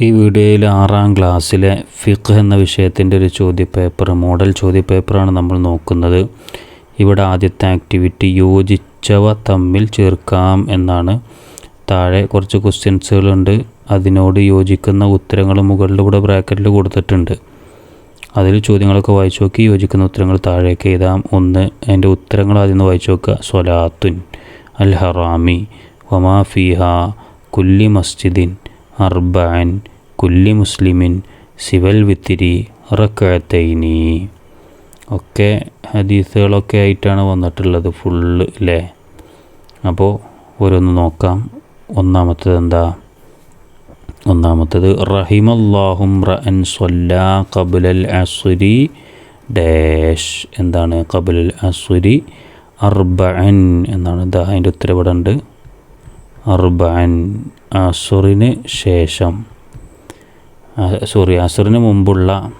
ഈ വീഡിയോയിൽ ആറാം ക്ലാസ്സിലെ ഫിഖ് എന്ന വിഷയത്തിന്റെ ഒരു ചോദ്യപേപ്പർ മോഡൽ ചോദ്യപേപ്പറാണ് നമ്മൾ നോക്കുന്നത്. ഇവിടെ ആദ്യത്തെ ആക്ടിവിറ്റി യോജിച്ചവ തമ്മിൽ ചേർക്കാം എന്നാണ്. താഴെ കുറച്ച് ക്വസ്റ്റ്യൻസുകളുണ്ട്. അതിനോട് യോജിക്കുന്ന ഉത്തരങ്ങൾ മുകളിലൂടെ ബ്രാക്കറ്റിൽ കൊടുത്തിട്ടുണ്ട്. അതിൽ ചോദ്യങ്ങളൊക്കെ വായിച്ചു നോക്കി യോജിക്കുന്ന ഉത്തരങ്ങൾ താഴേക്ക് എഴുതാം. ഒന്ന് അതിന്റെ ഉത്തരങ്ങൾ ആദ്യം നിന്ന് വായിച്ചു നോക്കുക. സ്വലാത്തുൻ അൽ ഹറാമി വമാ ഫിഹ കുല്ലി മസ്ജിദിൻ. അർബാൻ കുല്ലി മുസ്ലിമിൻ സിവൽ വിത്തിരി റക്കഴത്തൈനി ഒക്കെ ഹദീസുകളൊക്കെ ആയിട്ടാണ് വന്നിട്ടുള്ളത് ഫുള്ള് അല്ലേ അപ്പോൾ ഓരോന്ന് നോക്കാം. ഒന്നാമത്തത് എന്താ? ഒന്നാമത്തത് റഹിമല്ലാഹും റഅൻ സൊല്ലാ കബുലൽ അസുരി ഡാഷ്. എന്താണ് കബുലൽ അസുരി? അർബഅൻ എന്നാണ് ഇതാ അതിന്റെ ഉത്തരവിടുണ്ട്. അർബഅൻ അസുറിന് ശേഷം. സോറി അസുറിന് മുമ്പുള്ള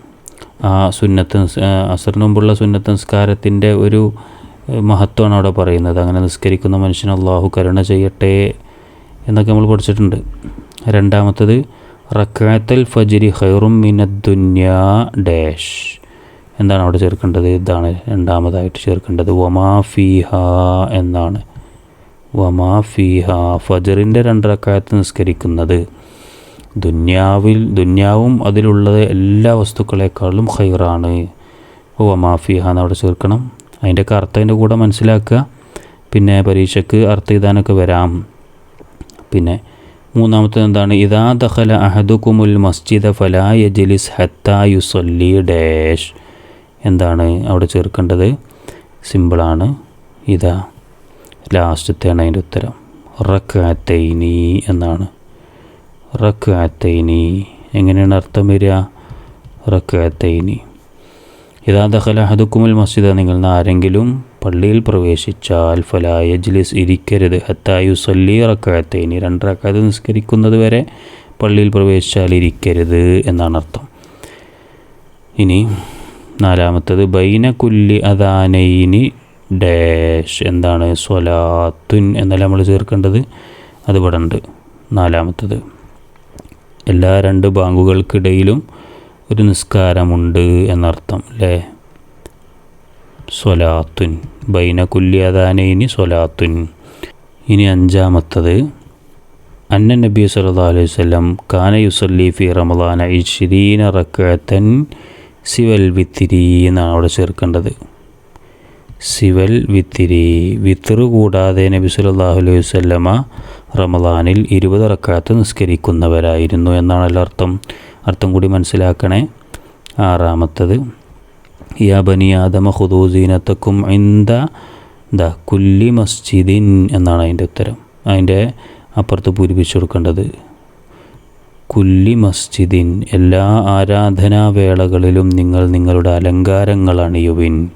ആ സുന്നത്ത് അസുറിന് മുമ്പുള്ള സുന്നത്ത് നിസ്കാരത്തിന്റെ ഒരു മഹത്വമാണ് അവിടെ പറയുന്നത്. അങ്ങനെ നിസ്കരിക്കുന്ന മനുഷ്യൻ അള്ളാഹു കരുണ ചെയ്യട്ടെ എന്നൊക്കെ നമ്മൾ പഠിച്ചിട്ടുണ്ട്. രണ്ടാമത്തത് റക്കാത്തൽ ഫജിരി ഹൈറും മിനദ്ദുന്യാ ഡാഷ്. എന്താണ് അവിടെ ചേർക്കേണ്ടത്? ഇതാണ് രണ്ടാമതായിട്ട് ചേർക്കേണ്ടത്. വമാ ഫീഹ എന്നാണ്. വമാ ഫീഹ ഫജറിന്റെ രണ്ടരക്കാലത്ത് നിസ്കരിക്കുന്നത്. ദുന്യാവിൽ ദുന്യാവും അതിലുള്ളത് എല്ലാ വസ്തുക്കളെക്കാളും ഹൈറാണ് വമാ ഫീഹ എന്ന് അവിടെ ചേർക്കണം അതിന്റെയൊക്കെ അർത്ഥം അതിന്റെ കൂടെ മനസ്സിലാക്കുക. പിന്നെ പരീക്ഷയ്ക്ക് അർത്ഥം എഴുതാനൊക്കെ വരാം. പിന്നെ മൂന്നാമത്തത് എന്താണ്? ഇതാ ദഹല അഹദുക്കുമുൽ മസ്ജിദ ഫലാ യജിലിസ് ഹത്താ യുസല്ലി ഡാഷ്. എന്താണ് അവിടെ ചേർക്കേണ്ടത്? സിമ്പിളാണ് ഇതാ. ലാസ്റ്റത്തെയാണ് അതിന്റെ ഉത്തരം. റക്കാത്തൈനി എന്നാണ്. റക്കാത്തൈനി എങ്ങനെയാണ് അർത്ഥം വരിക? റക്കാത്തൈനി ഇതാ ദഹല ഹദുക്കുമുൽ മസ്ജിദ്. നിങ്ങൾ ആരെങ്കിലും പള്ളിയിൽ പ്രവേശിച്ചാൽ ഫലായ ജിലിസ് ഇരിക്കരുത്. ഹത്തായു സല്ലി റക്കാത്തൈനി രണ്ട് റക്കാത്ത് നിസ്കരിക്കുന്നത് വരെ പള്ളിയിൽ പ്രവേശിച്ചാൽ ഇരിക്കരുത് എന്നാണ് അർത്ഥം. ഇനി നാലാമത്തത്. ബൈന കുല്ലി അദാനൈനി ഡാഷ് എന്താണ്? സ്വലാത്തുൻ എന്നല്ല നമ്മൾ ചേർക്കേണ്ടത്? അത് ഇവിടെ ഉണ്ട് നാലാമത്തത്. എല്ലാ രണ്ട് ബാങ്കുകൾക്കിടയിലും ഒരു നിസ്കാരമുണ്ട് എന്നർത്ഥം അല്ലേ? സ്വലാത്തുൻ. ബൈന കുല്യാദാനൈനി സ്വലാത്തുൻ. ഇനി അഞ്ചാമത്തത്. അന്ന നബി സല്ലാ അലൈഹി വല്ലം കാന യുസല്ലി ഫി റമദാന ഇഷിരീന റക്കത്തൻ സിവൽ വിത്തിരി എന്നാണ് അവിടെ ചേർക്കേണ്ടത്. സിവൽ വിത്തിരി വിത്തറ് കൂടാതെ നബി സല്ലല്ലാഹു അലൈഹി റമദാനിൽ ഇരുപത് റക്കാത്ത് നിസ്കരിക്കുന്നവരായിരുന്നു എന്നാണല്ലോ അർത്ഥം. അർത്ഥം കൂടി മനസ്സിലാക്കണേ. ആറാമത്തത് യാ ആദമ ഹുദൂസീനത്തക്കും ഇന്ത ദ കുല്ലി മസ്ജിദിൻ എന്നാണ് അതിന്റെ ഉത്തരം. അതിന്റെ അപ്പുറത്ത് പൂരിപ്പിച്ചു കൊടുക്കേണ്ടത്. കുല്ലി മസ്ജിദിൻ എല്ലാ ആരാധനാവേളകളിലും നിങ്ങൾ നിങ്ങളുടെ അലങ്കാരങ്ങൾ അണിയുവിൻ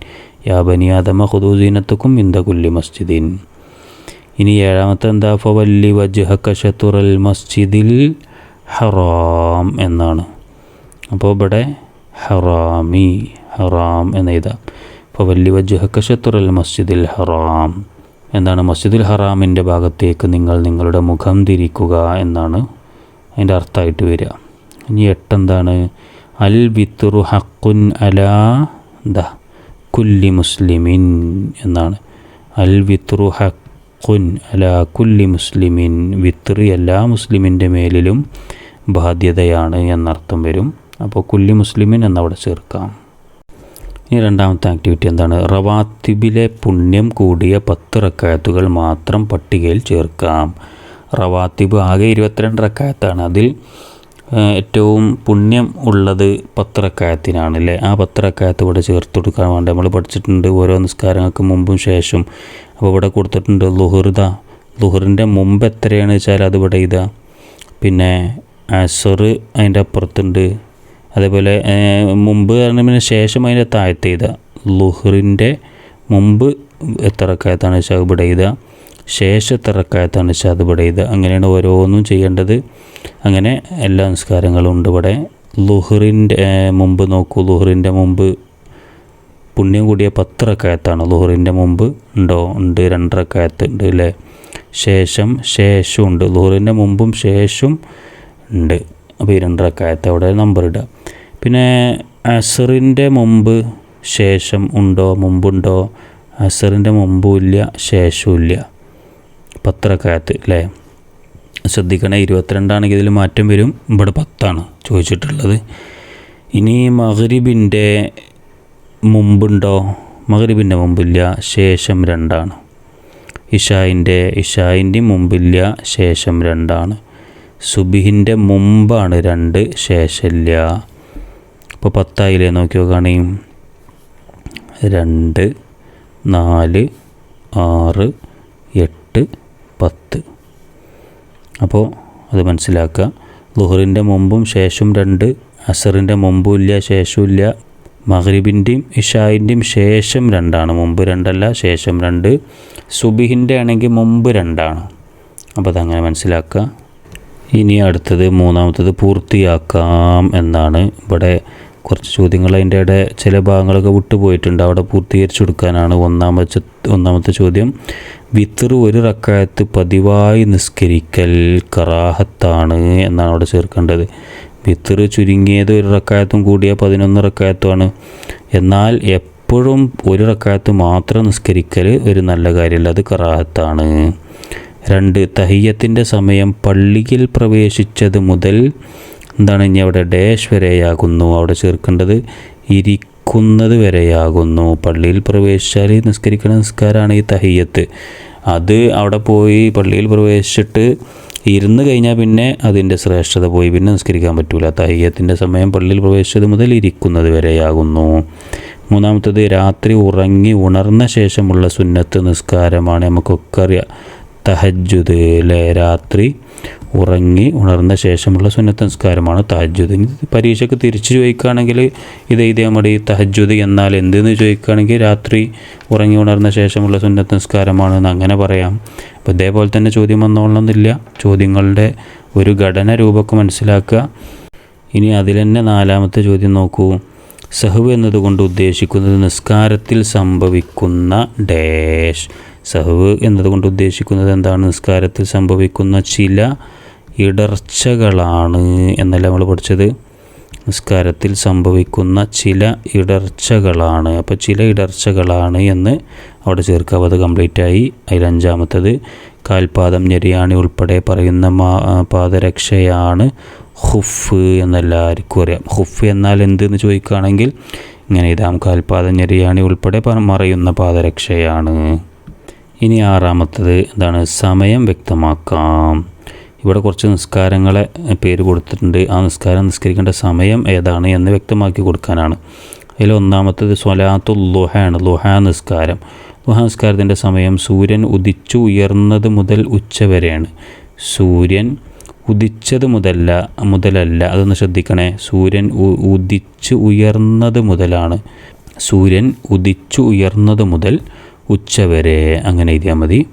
യാ ബനിയാദമ ഹുദൂസീനത്തുക്കും ഇന്ത കുല്ലി മസ്ജിദിൻ. ഇനി ഏഴാമത്തെ എന്താ? ഫവല്ലി വജ്ഹക ഷത്തുറൽ മസ്ജിദിൽ ഹറാം എന്നാണ്. അപ്പോൾ ഇവിടെ ഹറാമി ഹറാം എന്ന് എഴുതാം. ഫവല്ലി വജ്ഹക ഷത്തുറൽ മസ്ജിദിൽ ഹറാം എന്താണ് മസ്ജിദുൽ ഹറാമിന്റെ ഭാഗത്തേക്ക് നിങ്ങൾ നിങ്ങളുടെ മുഖം തിരിക്കുക എന്നാണ് അതിന്റെ അർത്ഥമായിട്ട് വരിക. ഇനി എട്ടെന്താണ്? അൽ വിത്തുറു ഹക്കുൻ അലാ ദ കുല്ലി മുസ്ലിമിൻ എന്നാണ്. അൽ വിത്രു ഹക്കുൻ അല കുല്ലി മുസ്ലിമിൻ. വിത്ര് എല്ലാ മുസ്ലിമിന്റെ മേലിലും ബാധ്യതയാണ് എന്നർത്ഥം വരും. അപ്പോൾ കുല്ലി മുസ്ലിമിൻ എന്നവിടെ ചേർക്കാം. ഇനി രണ്ടാമത്തെ ആക്ടിവിറ്റി എന്താണ്? റവാത്തിബിലെ പുണ്യം കൂടിയ പത്ത് റക്കായത്തുകൾ മാത്രം പട്ടികയിൽ ചേർക്കാം. റവാത്തിബ് ആകെ ഇരുപത്തിരണ്ട് റക്കായത്താണ്. അതിൽ ഏറ്റവും പുണ്യം ഉള്ളത് പത്രക്കായത്തിനാണ് അല്ലേ ആ പത്രക്കായത്ത് ഇവിടെ ചേർത്ത് കൊടുക്കാൻ വേണ്ടി നമ്മൾ പഠിച്ചിട്ടുണ്ട് ഓരോ നിസ്കാരങ്ങൾക്ക് മുമ്പും ശേഷം. അപ്പോൾ ഇവിടെ കൊടുത്തിട്ടുണ്ട് ലുഹുർദ ലുഹറിന്റെ മുമ്പ് എത്രയാണ് വെച്ചാൽ അത് ഇവിടെ ഇതാ. പിന്നെ അസർ അതിന്റെ അപ്പുറത്തുണ്ട്. അതേപോലെ മുമ്പ് പറഞ്ഞ പിന്നെ ശേഷം അതിന്റെ താഴത്തെ ഇതാ. ലുഹറിന്റെ മുമ്പ് എത്ര റക്കായത്താണ് വെച്ചാൽ ഇവിടെ എഴുതുക ശേഷം എത്ര റക്കായത്താണ് വെച്ചാൽ ഇവിടെ എഴുതുക അങ്ങനെയാണ് ഓരോന്നും ചെയ്യേണ്ടത്. അങ്ങനെ എല്ലാ നിസ്കാരങ്ങളും ഉണ്ട് ഇവിടെ. ലുഹറിന്റെ മുമ്പ് നോക്കൂ. ലുഹറിന്റെ മുമ്പ് പുണ്യം കൂടിയ പത്തിറക്കായത്താണ്. ലുഹറിന്റെ മുമ്പ് ഉണ്ടോ? ഉണ്ട്. രണ്ട് റക്കായത്ത് ഉണ്ട് അല്ലേ? ശേഷം ശേഷം ഉണ്ട്. ലുഹറിന്റെ മുമ്പും ശേഷം ഉണ്ട്. അപ്പോൾ ഈ രണ്ട് റക്കായത്ത് അവിടെ നമ്പർ ഇടുക. പിന്നെ അസറിന്റെ മുമ്പ് ശേഷം ഉണ്ടോ? മുമ്പുണ്ടോ? അസറിന്റെ മുമ്പും ഇല്ല ശേഷവും ഇല്ല. പത്ത് റക്കായത്ത് അല്ലേ ശ്രദ്ധിക്കണേ ഇരുപത്തിരണ്ടാണെങ്കിൽ ഇതിൽ മാറ്റം വരും. ഇവിടെ പത്താണ് ചോദിച്ചിട്ടുള്ളത്. ഇനി മഹരിബിന്റെ മുമ്പുണ്ടോ? മഹരിബിന്റെ മുമ്പില്ല ശേഷം രണ്ടാണ്. ഇഷായിന്റെ ഇഷായിന്റെ മുമ്പില്ല ശേഷം രണ്ടാണ്. സുബിഹിന്റെ മുമ്പാണ് രണ്ട് ശേഷമില്ല. ഇപ്പോൾ പത്തായില്ലേ? നോക്കി നോക്കുകയാണെങ്കിൽ രണ്ട് നാല് ആറ് പത്ത്. അപ്പോൾ അത് മനസ്സിലാക്കുക ലുഹറിന്റെ മുമ്പും ശേഷം രണ്ട് അസറിന്റെ മുമ്പും ഇല്ല ശേഷവും ഇല്ല മഹ്രിബിന്റെയും ഇഷായിന്റെയും ശേഷം രണ്ടാണ്. മുമ്പ് രണ്ടല്ല ശേഷം രണ്ട്. സുബിഹിന്റെ ആണെങ്കിൽ മുമ്പ് രണ്ടാണ്. അപ്പോൾ അതങ്ങനെ മനസ്സിലാക്കുക ഇനി അടുത്തത് മൂന്നാമത്തത് പൂർത്തിയാക്കാം എന്നാണ്. ഇവിടെ കുറച്ച് ചോദ്യങ്ങൾ അതിന്റെ ഇടെ ചില ഭാഗങ്ങളൊക്കെ വിട്ടുപോയിട്ടുണ്ട്. അവിടെ പൂർത്തീകരിച്ചു കൊടുക്കാനാണ് ഒന്നാമത്തെ ഒന്നാമത്തെ ചോദ്യം. വിത്തർ ഒരു റക്കായത്ത് പതിവായി നിസ്കരിക്കൽ കറാഹത്താണ് എന്നാണ് അവിടെ ചേർക്കേണ്ടത്. വിത്തർ ചുരുങ്ങിയത് ഒരു റക്കായത്തും കൂടിയ പതിനൊന്ന് റക്കായത്തുമാണ്. എന്നാൽ എപ്പോഴും ഒരു റക്കായത്ത് മാത്രം നിസ്കരിക്കൽ ഒരു നല്ല കാര്യമല്ല അത് കറാഹത്താണ്. രണ്ട് തഹിയത്തിന്റെ സമയം പള്ളിയിൽ പ്രവേശിച്ചത് മുതൽ എന്താണ് ഇനി അവിടെ ഡേഷ് വരെയാകുന്നു അവിടെ ചേർക്കേണ്ടത്. ഇരിക്കുന്നത് വരെയാകുന്നു. പള്ളിയിൽ പ്രവേശിച്ചാൽ നിസ്കരിക്കുന്ന നിസ്കാരമാണ് ഈ തഹിയ്യത്ത് അത് അവിടെ പോയി പള്ളിയിൽ പ്രവേശിച്ചിട്ട് ഇരുന്ന് കഴിഞ്ഞാൽ പിന്നെ അതിന്റെ ശ്രേഷ്ഠത പോയി. പിന്നെ നിസ്കരിക്കാൻ പറ്റൂല. തയ്യത്തിന്റെ സമയം പള്ളിയിൽ പ്രവേശിച്ചത് മുതൽ ഇരിക്കുന്നത് വരെയാകുന്നു. മൂന്നാമത്തത് രാത്രി ഉറങ്ങി ഉണർന്ന ശേഷമുള്ള സുന്നത്ത് നിസ്കാരമാണ് നമുക്കൊക്കെ അറിയാം. തഹജ്ജുദ് അല്ലേ രാത്രി ഉറങ്ങി ഉണർന്ന ശേഷമുള്ള സുന്നത്ത് നിസ്കാരമാണ് തഹജ്ജുദ്. ഇനി പരീക്ഷയ്ക്ക് തിരിച്ചു ചോദിക്കുകയാണെങ്കിൽ ഇത് എഴുതിയാൽ മതി തഹജ്ജുദ് എന്നാൽ എന്തെന്ന് ചോദിക്കുകയാണെങ്കിൽ രാത്രി ഉറങ്ങി ഉണർന്ന ശേഷമുള്ള സുന്നത്ത് നിസ്കാരമാണെന്ന് അങ്ങനെ പറയാം. അപ്പോൾ ഇതേപോലെ തന്നെ ചോദ്യം വന്നോളണമെന്നില്ല. ചോദ്യങ്ങളുടെ ഒരു ഘടന രൂപമൊക്കെ മനസ്സിലാക്കുക. ഇനി അതിൽ തന്നെ നാലാമത്തെ ചോദ്യം നോക്കൂ. സഹവ് എന്നതുകൊണ്ട് ഉദ്ദേശിക്കുന്നത് നിസ്കാരത്തിൽ സംഭവിക്കുന്ന ഡാഷ്. സഹവ് എന്നതുകൊണ്ട് ഉദ്ദേശിക്കുന്നത് എന്താണ്? നിസ്കാരത്തിൽ സംഭവിക്കുന്ന ചില ഇടർച്ചകളാണ് എന്നല്ല നമ്മൾ പഠിച്ചത്? നിസ്കാരത്തിൽ സംഭവിക്കുന്ന ചില ഇടർച്ചകളാണ്. അപ്പോൾ ചില ഇടർച്ചകളാണ് എന്ന് അവിടെ ചേർക്കുക അത് കംപ്ലീറ്റ് ആയി. അതിലഞ്ചാമത്തത് കാൽപാദം ഞെരിയാണി ഉൾപ്പെടെ പറയുന്ന പാദരക്ഷയാണ് ഹുഫ് എന്നെല്ലാവർക്കും അറിയാം. ഹുഫ് എന്നാൽ എന്തെന്ന് ചോദിക്കുകയാണെങ്കിൽ ഇങ്ങനെ ഇതാം കാൽപാദം ഞെരിയാണി ഉൾപ്പെടെ മറയുന്ന പാദരക്ഷയാണ്. ഇനി ആറാമത്തത് എന്താണ്? സമയം വ്യക്തമാക്കാം. ഇവിടെ കുറച്ച് നിസ്കാരങ്ങളെ പേര് കൊടുത്തിട്ടുണ്ട്. ആ നിസ്കാരം നിസ്കരിക്കേണ്ട സമയം ഏതാണ് എന്ന് വ്യക്തമാക്കി കൊടുക്കാനാണ്. അതിൽ ഒന്നാമത്തത് സ്വലാത്തു ലുഹാണ് ലുഹാ നിസ്കാരം. ലുഹാ നിസ്കാരത്തിന്റെ സമയം സൂര്യൻ ഉദിച്ചു ഉയർന്നത് മുതൽ ഉച്ച വരെയാണ്. സൂര്യൻ ഉദിച്ചത് മുതല്ല മുതലല്ല. അതൊന്ന് ശ്രദ്ധിക്കണേ. സൂര്യൻ ഉദിച്ചു ഉയർന്നത് മുതലാണ്. സൂര്യൻ ഉദിച്ചു ഉയർന്നത് മുതൽ ഉച്ചവരെ അങ്ങനെ എഴുതിയാൽ മതി.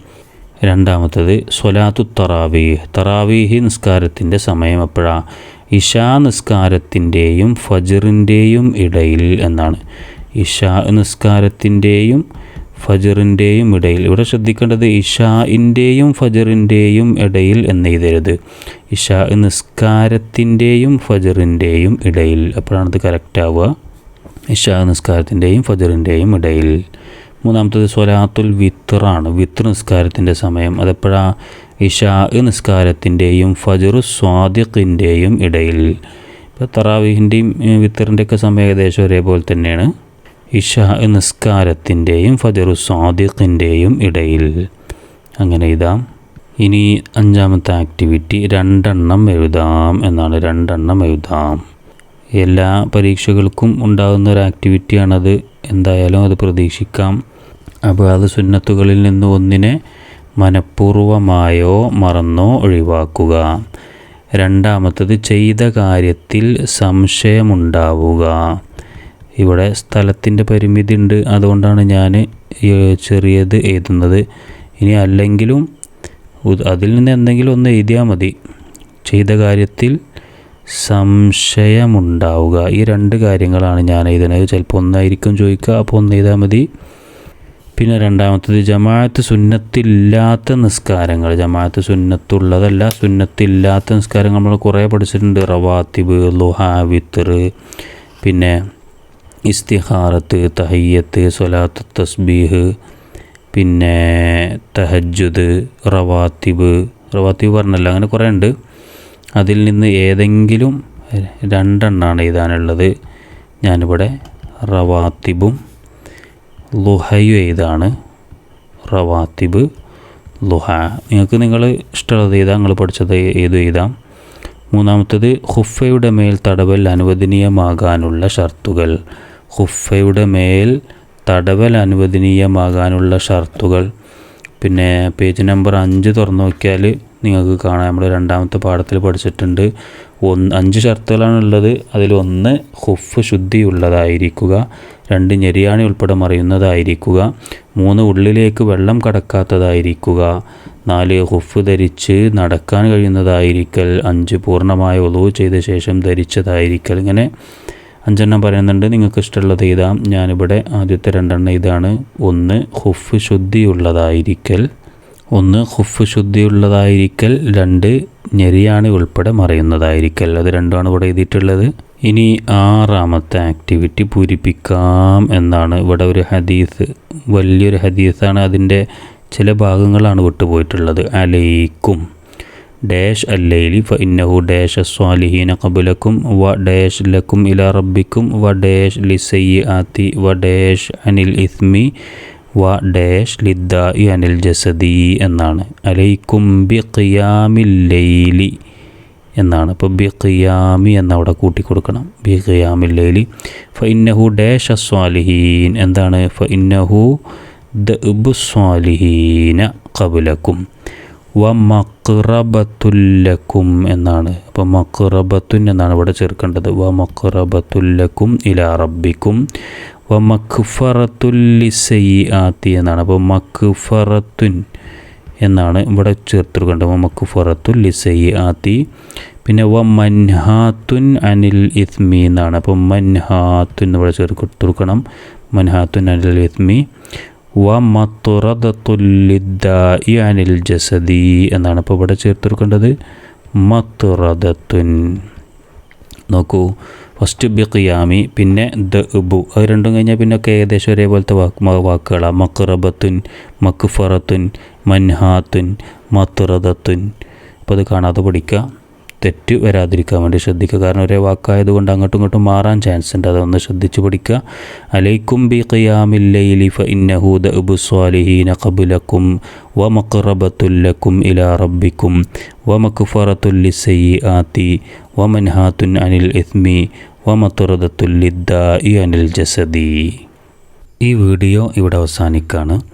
രണ്ടാമത്തത് സ്വലാത്തു തറാവീഹ്. തറാവീഹി നിസ്കാരത്തിന്റെ സമയം എപ്പോഴാണ് ഇഷാ നിസ്കാരത്തിന്റെയും ഫജറിന്റെയും ഇടയിൽ എന്നാണ്. ഇഷാ നിസ്കാരത്തിന്റെയും ഫജറിന്റെയും ഇടയിൽ. ഇവിടെ ശ്രദ്ധിക്കേണ്ടത് ഇഷാഇന്റെയും ഫജറിന്റെയും ഇടയിൽ എന്ന് എഴുതരുത്. ഇഷാ നിസ്കാരത്തിന്റെയും ഫജറിന്റെയും ഇടയിൽ. അപ്പോഴാണത് കറക്റ്റാവുക ഇഷാ നിസ്കാരത്തിന്റെയും ഫജറിന്റെയും ഇടയിൽ. മൂന്നാമത്തത് സ്വലാത്തുൽ വിത്റാണ്. വിത്ര നിസ്കാരത്തിന്റെ സമയം. അതെപ്പോഴാ? ഇഷാ നിസ്കാരത്തിന്റെയും ഫജറു സ്വാദിഖിന്റെയും ഇടയിൽ. ഇപ്പോൾ തറാവീഹിന്റെയും വിത്തറിന്റെയൊക്കെ സമയം ഏകദേശം ഒരേപോലെ തന്നെയാണ്. ഇഷാ നിസ്കാരത്തിന്റെയും ഫജറു സ്വാദിഖിന്റെയും ഇടയിൽ. അങ്ങനെ ഇതാം. ഇനി അഞ്ചാമത്തെ ആക്ടിവിറ്റി രണ്ടെണ്ണം എഴുതാം എന്നാണ്. രണ്ടെണ്ണം എഴുതാം. എല്ലാ പരീക്ഷകൾക്കും ഉണ്ടാകുന്ന ഒരു ആക്ടിവിറ്റിയാണത്. എന്തായാലും അത് പ്രതീക്ഷിക്കാം. അത് സുന്നത്തുകളിൽ നിന്ന് ഒന്നിനെ മനഃപൂർവമായോ മറന്നോ ഒഴിവാക്കുക. രണ്ടാമത്തത് ചെയ്ത കാര്യത്തിൽ സംശയമുണ്ടാവുക. ഇവിടെ സ്ഥലത്തിന്റെ പരിമിതി ഉണ്ട്. അതുകൊണ്ടാണ് ഞാൻ ചെറിയത് എഴുതുന്നത്. ഇനി അല്ലെങ്കിലും അതിൽ നിന്ന് എന്തെങ്കിലും ഒന്ന് എഴുതിയാൽ മതി. ചെയ്ത കാര്യത്തിൽ സംശയമുണ്ടാവുക. ഈ രണ്ട് കാര്യങ്ങളാണ് ഞാൻ എഴുതുന്നത്. ചിലപ്പോൾ ഒന്നായിരിക്കും ചോദിക്കുക. അപ്പോൾ ഒന്ന് എഴുതാൽ മതി. പിന്നെ രണ്ടാമത്തത് ജമാഅത്ത് സുന്നത്തില്ലാത്ത നിസ്കാരങ്ങൾ. ജമാഅത്ത് സുന്നത്തുള്ളതല്ല സുന്നത്തില്ലാത്ത നിസ്കാരങ്ങൾ നമ്മൾ കുറേ പഠിച്ചിട്ടുണ്ട്. റവാത്തിബ് ലുഹ വിത്തർ പിന്നെ ഇസ്തിഹാറത്ത് തഹയ്യത്ത് സ്വലാത്ത് തസ്ബീഹ് പിന്നെ തഹജുദ് റവാത്തിബ്. റവാത്തിബ് പറഞ്ഞല്ല അങ്ങനെ കുറേ ഉണ്ട്. അതിൽ നിന്ന് ഏതെങ്കിലും രണ്ടെണ്ണമാണ് എഴുതാനുള്ളത്. ഞാനിവിടെ റവാത്തിബും ലുഹയും ഏതാണ് റവാത്തിബ് ലുഹ. നിങ്ങൾക്ക് നിങ്ങൾ ഇഷ്ടമുള്ളത് ഏതാ? നിങ്ങൾ പഠിച്ചത് ഏത് എഴുതാം. മൂന്നാമത്തത് ഹുഫയുടെ മേൽ തടവൽ അനുവദനീയമാകാനുള്ള ഷർത്തുകൾ. ഹുഫയുടെ മേൽ തടവൽ അനുവദനീയമാകാനുള്ള ഷർത്തുകൾ. പിന്നെ പേജ് നമ്പർ അഞ്ച് തുറന്നു നോക്കിയാൽ നിങ്ങൾക്ക് കാണാം. നമ്മൾ രണ്ടാമത്തെ പാഠത്തിൽ പഠിച്ചിട്ടുണ്ട്. ഒന്ന് അഞ്ച് ഷർത്തുകളാണ് ഉള്ളത്. അതിൽ ഒന്ന് ഹുഫ് ശുദ്ധിയുള്ളതായിരിക്കുക. രണ്ട് ഞെരിയാണി ഉൾപ്പെടെ മറിയുന്നതായിരിക്കുക. മൂന്ന് ഉള്ളിലേക്ക് വെള്ളം കടക്കാത്തതായിരിക്കുക. നാല് ഹുഫ് ധരിച്ച് നടക്കാൻ കഴിയുന്നതായിരിക്കൽ. അഞ്ച് പൂർണമായ ഒളിവ് ചെയ്ത ശേഷം ധരിച്ചതായിരിക്കൽ. ഇങ്ങനെ അഞ്ചെണ്ണം പറയുന്നുണ്ട്. നിങ്ങൾക്ക് ഇഷ്ടമുള്ളത് എഴുതാം ഞാനിവിടെ ആദ്യത്തെ രണ്ടെണ്ണം ഇതാണ്. ഒന്ന് ഹുഫ് ശുദ്ധിയുള്ളതായിരിക്കൽ. ഒന്ന് ഹുഫ് ശുദ്ധിയുള്ളതായിരിക്കൽ. രണ്ട് ഞെരിയാണി ഉൾപ്പെടെ മറയുന്നതായിരിക്കൽ. അത് രണ്ടുമാണ് ഇവിടെ എഴുതിയിട്ടുള്ളത്. ഇനി ആറാമത്തെ ആക്ടിവിറ്റി പൂരിപ്പിക്കാം എന്നാണ് ഇവിടെ ഒരു ഹദീസ് വലിയൊരു ഹദീസാണ്. അതിന്റെ ചില ഭാഗങ്ങളാണ് വിട്ടുപോയിട്ടുള്ളത്. അലൈക്കും. ഡാഷ് അല്ലൈലി ഫ ഇന്നഹു ഡാഷ് സ്വാലിഹീന കബുലക്കും വ ഡാഷ് ലക്കും ഇല റബ്ബിക്കും വ ഡാഷ് ലിസയ്യി ആത്തി വ ഡാഷ് അനിൽ ഇസ്മി വ ഡാഷ് ലിദ്ദായി അനിൽ ജസദി എന്നാണ്. അലൈക്കും ബി ഖിയാമില്ലൈലി എന്നാണ്. ഇപ്പോൾ ബി ഖിയാമി എന്നവിടെ കൂട്ടിക്കൊടുക്കണം. ബി ഖിയാമില്ലൈലി ഫ ഇന്നഹു ഡാഷ് സ്വാലിഹീൻ എന്താണ്? ഫ ഇന്നഹു ദബു സ്വാലിഹീന കബുലക്കും വ മക്റബത്തുല്ലക്കും എന്നാണ്. അപ്പോൾ മക്റബത്തുൻ എന്നാണ് ഇവിടെ ചേർക്കേണ്ടത്. വ മക്റബത്തുല്ലക്കും ഇല റബ്ബിക്കും. വ മഖ്ഫറത്തുല്ലിസയി ആത്തി എന്നാണ്. അപ്പോൾ മഖ്ഫറത്തുൻ എന്നാണ് ഇവിടെ ചേർത്തിരിക്കേണ്ടത് വ മഖ്ഫറത്തുല്ലിസയി ആത്തി പിന്നെ വ മൻഹാത്തുൻ അനിൽ ഇസ്മി എന്നാണ്. അപ്പോൾ മൻഹാത്തുൻ ഇവിടെ ചേർത്തെടുക്കണം മൻഹാത്തുൻ അനിൽ ഇസ്മി. ജസദി എന്നാണ് ഇപ്പോൾ ഇവിടെ ചേർത്തെടുക്കേണ്ടത് മത്തുറദത്തുൻ. നോക്കൂ. ഫസ്റ്റ് ബിഖിയാമി പിന്നെ ദ ഉബു. അത് രണ്ടും കഴിഞ്ഞാൽ പിന്നെ ഒക്കെ ഏകദേശം ഒരേപോലത്തെ വാക്ക് വാക്കുകളാണ് മക്റബത്തുൻ മക്ഫറത്തുൻ മൻഹാത്തുൻ മത്തുറദത്തുൻ. അപ്പോൾ അത് കാണാതെ പഠിക്കുക തെറ്റ് വരാതിരിക്കാൻ വേണ്ടി ശ്രദ്ധിക്കുക. കാരണം ഒരേ വാക്കായതുകൊണ്ട് അങ്ങോട്ടും ഇങ്ങോട്ടും മാറാൻ ചാൻസ് ഉണ്ട്. അതൊന്ന് ശ്രദ്ധിച്ച് പഠിക്കുക. അലൈക്കും ബി ഖിയാമില്ലൈലി ഫ ഇന്നഹു ദഅബു സ്വാലിഹീന ഖബുലക്കും വ മക്റബത്തുല്ലക്കും ഇലാ റബ്ബിക്കും വ മക്ഫറത്തുല്ലിസയ്യി ആത്തി വ മൻഹാത്തുൻ അനിൽ ഇസ്മി വ മത്തുറദത്തുല്ലിദ്ദായി അനിൽ ജസദി. ഈ വീഡിയോ ഇവിടെ അവസാനിക്കുകയാണ്